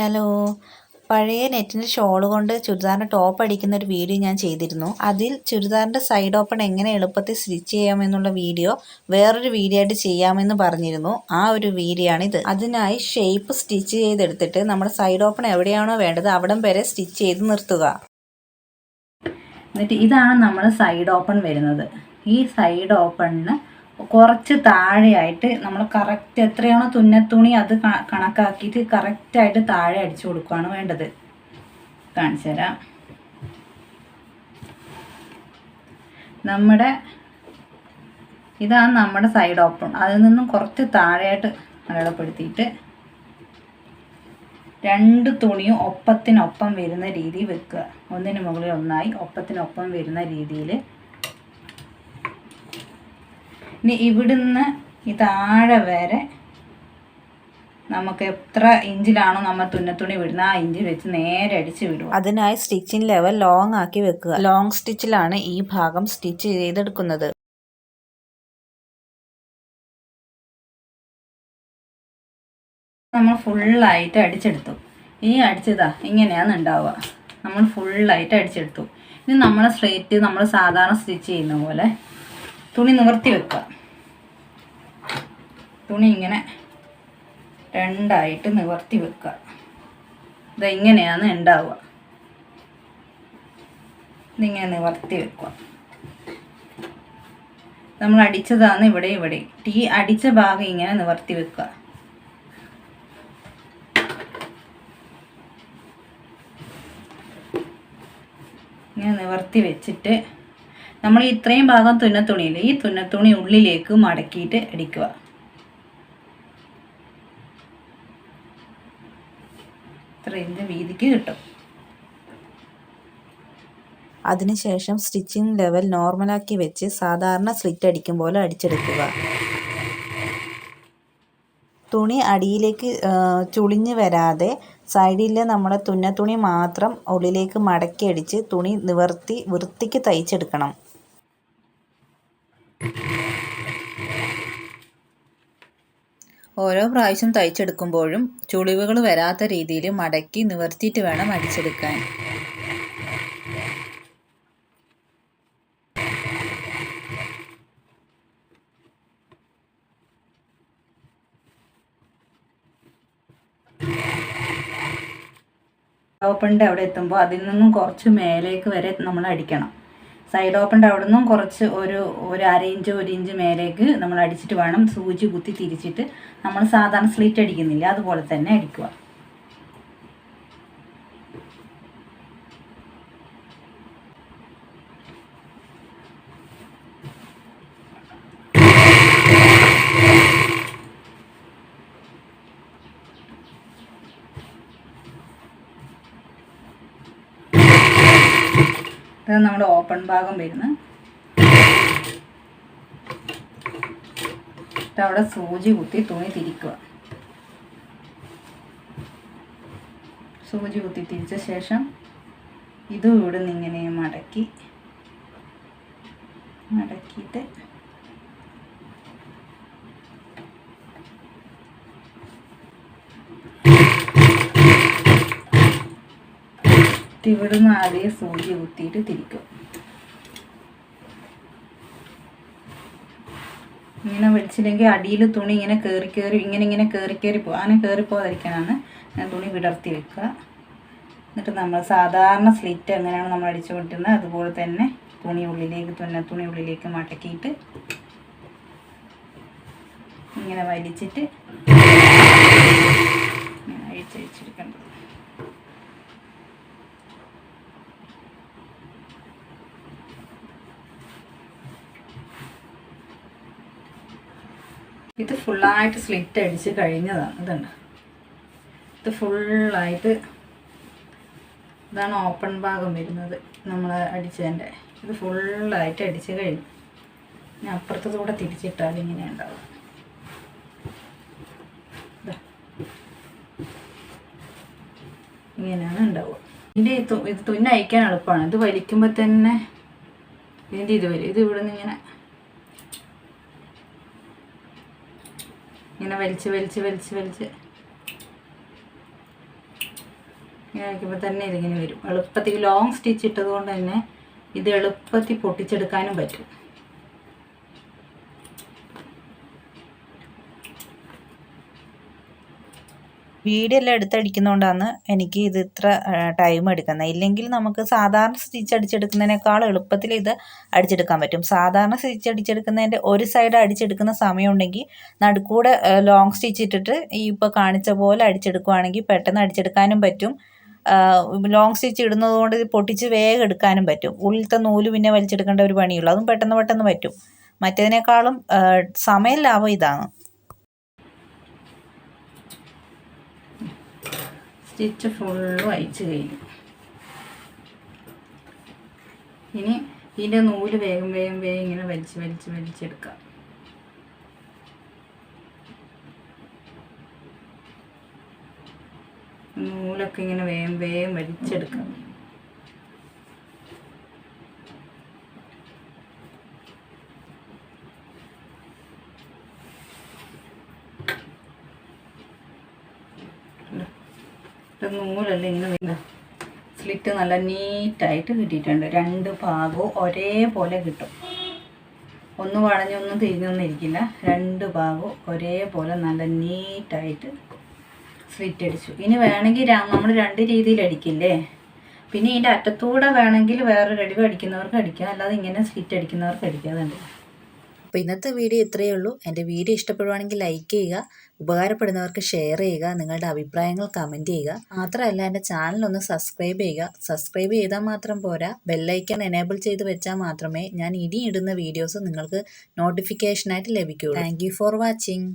Hello. പഴയ നെറ്റിന്റെ shawl കൊണ്ട് ചുരിദാറിന്റെ ടോപ്പ് അടിക്കുന്ന ഒരു വീഡിയോ ഞാൻ ചെയ്തിരുന്നു. അതിൽ ചുരിദാറിന്റെ സൈഡ് ഓപ്പൺ എങ്ങനെ എളുപ്പത്തിൽ സ്റ്റിച്ച് ചെയ്യാമെന്നുള്ള വീഡിയോ വേറൊരു വീഡിയോ ആയിട്ട് ചെയ്യാമെന്ന് പറഞ്ഞിരുന്നു. ആ ഒരു വീഡിയോ ആണ് ഇത്. അതിനായി ഷേപ്പ് സ്റ്റിച്ച് ചെയ്തെടുത്തിട്ട് നമ്മുടെ സൈഡ് ഓപ്പൺ എവിടെയാണോ വേണ്ടത് അവിടം വരെ സ്റ്റിച്ച് ചെയ്ത് നിർത്തുക. എന്നിട്ട് ഇതാണ് നമ്മൾ സൈഡ് ഓപ്പൺ വരുന്നത്. ഈ സൈഡ് ഓപ്പണിന് കുറച്ച് താഴെയായിട്ട് നമ്മൾ കറക്റ്റ് എത്രയാണോ തുന്നത്തുണി അത് കണക്കാക്കിയിട്ട് കറക്റ്റായിട്ട് താഴെ അടിച്ചു കൊടുക്കുകയാണ് വേണ്ടത്. കാണിച്ചു തരാം. നമ്മുടെ ഇതാണ് നമ്മുടെ സൈഡ് ഓപ്പൺ അതിൽ നിന്നും കുറച്ച് താഴെയായിട്ട് അടയാളപ്പെടുത്തിയിട്ട് രണ്ട് തുണിയും ഒപ്പത്തിനൊപ്പം വരുന്ന രീതി വെക്കുക. ഒന്നിന് മുകളിൽ ഒന്നായി ഒപ്പത്തിനൊപ്പം വരുന്ന രീതിയിൽ ഇനി ഇവിടുന്ന് ഈ താഴെ വരെ നമുക്ക് എത്ര ഇഞ്ചിലാണോ നമ്മൾ തുന്നത്തുണി വിടുന്നത് ആ ഇഞ്ചിൽ വെച്ച് നേരെ അടിച്ച് വിടും അതിനായി സ്റ്റിച്ചിങ് ലെവൽ ലോങ് ആക്കി വെക്കുക. ലോങ് സ്റ്റിച്ചിലാണ് ഈ ഭാഗം സ്റ്റിച്ച് ചെയ്തെടുക്കുന്നത്. നമ്മൾ ഫുള്ളായിട്ട് അടിച്ചെടുത്തു. ഈ അടിച്ചതാ ഇങ്ങനെയാണ് ഉണ്ടാവുക. നമ്മൾ ഫുള്ളായിട്ട് അടിച്ചെടുത്തു. ഇനി നമ്മൾ സ്ട്രേറ്റ് നമ്മൾ സാധാരണ സ്റ്റിച്ച് ചെയ്യുന്ന പോലെ തുണി നിവർത്തി വെക്കുക. തുണി ഇങ്ങനെ രണ്ടായിട്ട് നിവർത്തി വെക്കുക. ഇത് ഇങ്ങനെയാണ് ഉണ്ടാവുക. ഇതിങ്ങനെ നിവർത്തി വെക്കുക. നമ്മൾ അടിച്ചതാണ് ഇവിടെ ഇവിടെ. ഈ അടിച്ച ഭാഗം ഇങ്ങനെ നിവർത്തി വെക്കുക. ഇങ്ങനെ നിവർത്തി വെച്ചിട്ട് നമ്മൾ ഇത്രയും ഭാഗം തുന്നത്തുണിയില്ല? ഈ തുന്നത്തുണി ഉള്ളിലേക്ക് മടക്കിയിട്ട് അടിക്കുക. ഇത്ര ഇഞ്ച് വീതിക്ക് കിട്ടും. അതിനുശേഷം സ്റ്റിച്ചിങ് ലെവൽ നോർമലാക്കി വെച്ച് സാധാരണ സ്ലിറ്റ് അടിക്കും പോലെ അടിച്ചെടുക്കുക. തുണി അടിയിലേക്ക് ചുളിഞ്ഞ് വരാതെ സൈഡിലെ നമ്മുടെ തുന്നത്തുണി മാത്രം ഉള്ളിലേക്ക് മടക്കി അടിച്ച് തുണി നിവർത്തി വൃത്തിക്ക് തയ്ച്ചെടുക്കണം. ഓരോ പ്രാവശ്യം തയ്ച്ചെടുക്കുമ്പോഴും ചുളിവുകൾ വരാത്ത രീതിയിൽ മടക്കി നിവർത്തിയിട്ട് വേണം അടിച്ചെടുക്കാൻ. ടോപ്പിന്റെ അവിടെ എത്തുമ്പോൾ അതിൽ നിന്നും കുറച്ച് മേലേക്ക് വരെ നമ്മൾ അടിക്കണം. സൈഡ് ഓപ്പണിന്റെ അവിടെ നിന്നും കുറച്ച് ഒരു ഒരു അര ഇഞ്ച് ഒരു ഇഞ്ച് മേലേക്ക് നമ്മൾ അടിച്ചിട്ട് വേണം സൂചി കുത്തി തിരിച്ചിട്ട് നമ്മൾ സാധാരണ സ്ലിറ്റ് അടിക്കുന്നില്ല. അതുപോലെ തന്നെ അടിക്കുക. ഇത് നമ്മുടെ ഓപ്പൺ ഭാഗം വരുന്നു. അവിടെ സൂചി കുത്തി തുണി തിരിക്കുക. സൂചി കുത്തി തിരിച്ച ശേഷം ഇതും ഇവിടെ നിന്ന് ഇങ്ങനെ മടക്കി മടക്കിയിട്ട് ഇവിടുന്ന് ആദ്യം സൂചി കുത്തിയിട്ട് തിരിക്കും. ഇങ്ങനെ വലിച്ചില്ലെങ്കിൽ അടിയിൽ തുണി ഇങ്ങനെ കയറി കയറി ഇങ്ങനെ ഇങ്ങനെ കയറി കയറി പോകും അങ്ങനെ കയറി പോകാതിരിക്കാനാണ് ഞാൻ തുണി വിടർത്തി വെക്കുക. എന്നിട്ട് നമ്മൾ സാധാരണ സ്ലിറ്റ് എങ്ങനെയാണ് നമ്മൾ അടിച്ചു കൊണ്ടിരുന്നത് അതുപോലെ തന്നെ തുണി ഉള്ളിലേക്ക് തുന്ന തുണി ഉള്ളിലേക്ക് മടക്കിയിട്ട് ഇങ്ങനെ വലിച്ചിട്ട് അഴിച്ചഴിച്ചെടുക്കേണ്ടത് ഇത് ഫുള്ളായിട്ട് സ്ലിറ്റ് അടിച്ച് കഴിഞ്ഞതാണ് ഇതുണ്ട്. ഇത് ഫുള്ളായിട്ട് ഇതാണ് ഓപ്പൺ ഭാഗം വരുന്നത് നമ്മൾ അടിച്ചതിന്റെ. ഇത് ഫുള്ളായിട്ട് അടിച്ച് കഴിഞ്ഞു. ഞാൻ അപ്പുറത്തൂടെ തിരിച്ചിട്ടാൽ ഇങ്ങനെ ഉണ്ടാവും. ഇങ്ങനെയാണ് ഉണ്ടാവുക. ഇതിന്റെ ഇത് തുന്നയക്കാൻ എളുപ്പമാണ്. ഇത് വലിക്കുമ്പോൾ തന്നെ ഇതിന്റെ ഇത് വരും. ഇത് ഇവിടെ നിന്ന് ഇങ്ങനെ ഇങ്ങനെ വലിച്ച് വലിച്ച് വലിച്ച് വലിച്ച് ഇങ്ങനെ വയ്ക്കുമ്പോൾ തന്നെ ഇതിങ്ങനെ വരും. എളുപ്പത്തിൽ ലോങ് സ്റ്റിച്ച് ഇട്ടത് കൊണ്ട് തന്നെ ഇത് എളുപ്പത്തിൽ പൊട്ടിച്ചെടുക്കാനും പറ്റും. വീഡിയോ എല്ലാം എടുത്തടിക്കുന്നതുകൊണ്ടാണ് എനിക്ക് ഇത് ഇത്ര ടൈം എടുക്കുന്നത്. ഇല്ലെങ്കിൽ നമുക്ക് സാധാരണ സ്റ്റിച്ച് അടിച്ചെടുക്കുന്നതിനേക്കാൾ എളുപ്പത്തിൽ ഇത് അടിച്ചെടുക്കാൻ പറ്റും. സാധാരണ സ്റ്റിച്ച് അടിച്ചെടുക്കുന്നതിന്റെ ഒരു സൈഡ് അടിച്ചെടുക്കുന്ന സമയമുണ്ടെങ്കിൽ നടുക്കൂടെ ലോങ് സ്റ്റിച്ച് ഇട്ടിട്ട് ഈ ഇപ്പോൾ കാണിച്ച പോലെ അടിച്ചെടുക്കുവാണെങ്കിൽ പെട്ടെന്ന് അടിച്ചെടുക്കാനും പറ്റും. ലോങ് സ്റ്റിച്ച് ഇടുന്നത് കൊണ്ട് ഇത് പൊട്ടിച്ച് വേഗം എടുക്കാനും പറ്റും. ഉള്ളിലത്തെ നൂൽ പിന്നെ വലിച്ചെടുക്കേണ്ട ഒരു പണിയുള്ളൂ. അതും പെട്ടെന്ന് പെട്ടെന്ന് പറ്റും. മറ്റേതിനേക്കാളും സമയം ലാഭം ഇതാണ്. സ്റ്റിച്ച് ഫുള്ളും അയച്ച് കഴിഞ്ഞു. ഇനി ഇതിന്റെ നൂൽ വേഗം വേഗം വേഗം ഇങ്ങനെ വലിച്ച് വലിച്ച് വലിച്ചെടുക്കാം നൂലൊക്കെ ഇങ്ങനെ വേഗം വേഗം വലിച്ചെടുക്കാം. ഇത് നൂലല്ല ഇങ്ങനെ സ്ലിറ്റ് നല്ല നീറ്റായിട്ട് കിട്ടിയിട്ടുണ്ട്. രണ്ട് ഭാഗവും ഒരേപോലെ കിട്ടും. ഒന്ന് വളഞ്ഞൊന്നും തിരിഞ്ഞൊന്നും ഇരിക്കില്ല. രണ്ട് ഭാഗവും ഒരേപോലെ നല്ല നീറ്റായിട്ട് സ്ലിറ്റ് അടിച്ചു. ഇനി വേണമെങ്കിൽ നമ്മൾ രണ്ട് രീതിയിൽ അടിക്കില്ലേ? പിന്നെ ഇതിന്റെ അറ്റത്തൂടെ വേണമെങ്കിൽ വേറൊരു അടിവ് അടിക്കുന്നവർക്ക് അടിക്കാം. അല്ലാതെ ഇങ്ങനെ സ്ലിറ്റ് അടിക്കുന്നവർക്ക് അടിക്കാം അതുണ്ട് അപ്പോൾ ഇന്നത്തെ വീഡിയോ ഇത്രയേ ഉള്ളൂ. എന്റെ വീഡിയോ ഇഷ്ടപ്പെടുവാണെങ്കിൽ ലൈക്ക് ചെയ്യുക ഉപകാരപ്പെടുന്നവർക്ക് ഷെയർ ചെയ്യുക നിങ്ങളുടെ അഭിപ്രായങ്ങൾ കമന്റ് ചെയ്യുക. മാത്രമല്ല എന്റെ ചാനൽ ഒന്ന് സബ്സ്ക്രൈബ് ചെയ്യുക. സബ്സ്ക്രൈബ് ചെയ്താൽ മാത്രം പോരാ. ബെല്ലൈക്കൺ എനേബിൾ ചെയ്ത് വെച്ചാൽ മാത്രമേ ഞാൻ ഇനി ഇടുന്ന വീഡിയോസ് നിങ്ങൾക്ക് നോട്ടിഫിക്കേഷനായിട്ട് ലഭിക്കുകയുള്ളൂ. Thank for watching